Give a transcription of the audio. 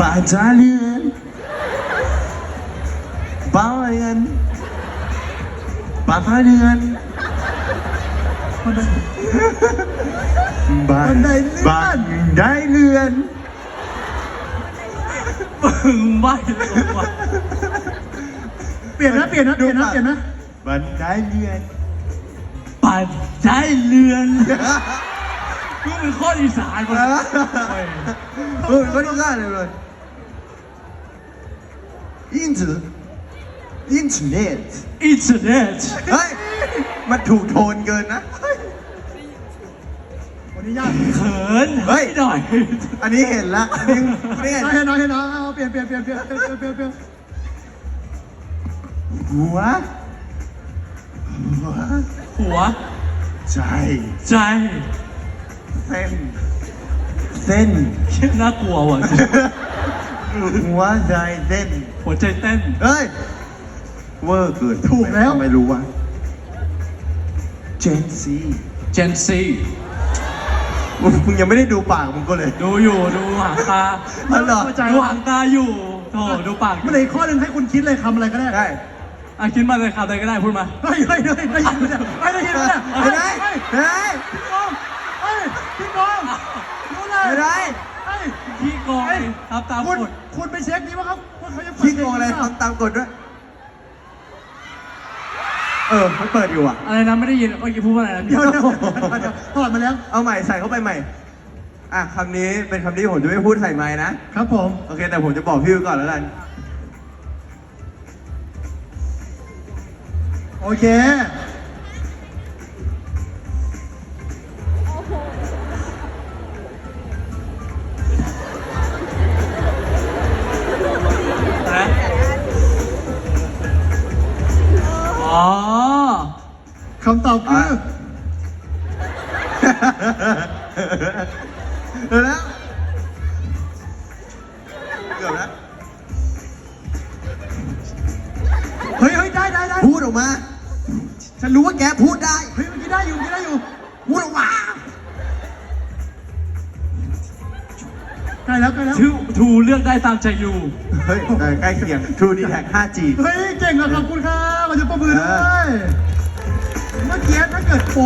ป่าจ้าเรือนบ้าเรือนป่าพาเรือนบ้านบันไดเลื่อนบ้านได้เรือนมึงไม่รู้ว่ะเปลี่ยนนะเปลี่ยนนะเปลี่ยนนะเปลี่ยนนะบ้านได้เรือนปั่นใจเรือนกูเป็นข้ออีสานหมดเลยเออก็ได้เลย Inter Internet อินเทอร์เน็ตเฮ้ย มันถูกโทนเกินนะอันนี้ยากเขินเฮ้ยหน่อยอันนี้เห็นละอันนี้นี่ไนเห้น้ยให้น้อยเเปลี่ยนเปลี่ยนเปลี่ยนเปลี่ยนเปลี่ยนเปลี่ยนเปลี่ยนหัวหัวหัว ใจใจเส้นเส้นน่ากลัวว่ะ หัวใจเส้น หัวใจเต้นเฮ้ย เวอร์เกินถูกแล้วทำไม่รู้วะเจนซีเจนซีมึงยังไม่ได้ดูปากมึงก็เลย ดูอยู่ดูหางตาอ๋อเหรอเข้าใจดูหางตาอยู่โธ่ดูปากมันเหลยข้อหนึ่งให้คุณคิดเลยคำอะไรก็ได้ได้อะคิดมาเลยคำใดก็ได้พูดมา เฮ้ยเฮ้ยเฮ้ยได้ยินไหมเนี่ยไม่ได้ยินไหมเนี่ย ไม่ได้ เฮ้ย ไม่ได้ พี่กองเฮ้ยพี่กองรู้เลย ไม่ได้ เฮ้ย ขี้โกงดิทำตามคุณกฎคุณไปเช็คดีว่าเขาว่าเขายังเปิดขี้โกงอะไรทำตามกฎด้วย เออมันเปิดอยู่อะ อะไรนะไม่ได้ยินเมื่อกี้พูดว่าอะไรนะเดี๋ยวเดี๋ยวเดี๋ยวถอดมาแล้วเอาใหม่ใส่เข้าไปใหม่ อะคำนี้เป็นคำที่ผมจะไม่พูดใส่ไม้นะ ครับผม โอเค แต่ผมจะบอกพี่ไว้ก่อนแล้วกัน โอเค คำตอบคืออะเดี๋ยวแล้วเกือบแล้วเฮ้ยเฮ้ยได้ได้ได้พูดออกมา ฉันรู้ว่าแกพูดได้ เฮ้ยเมื่อกี้ได้อยู่เมื่อกี้ได้อยู่พูดออกมาใกล้แล้วใกล้แล้วทูทูเลือกได้ตามใจอยู่ เฮ้ยเออใกล้เคียง True d t a c 5G เฮ้ยเก่งอะขอบคุณครับขอจะประมือด้วยเมื่อกี้ถ้าเกิดโป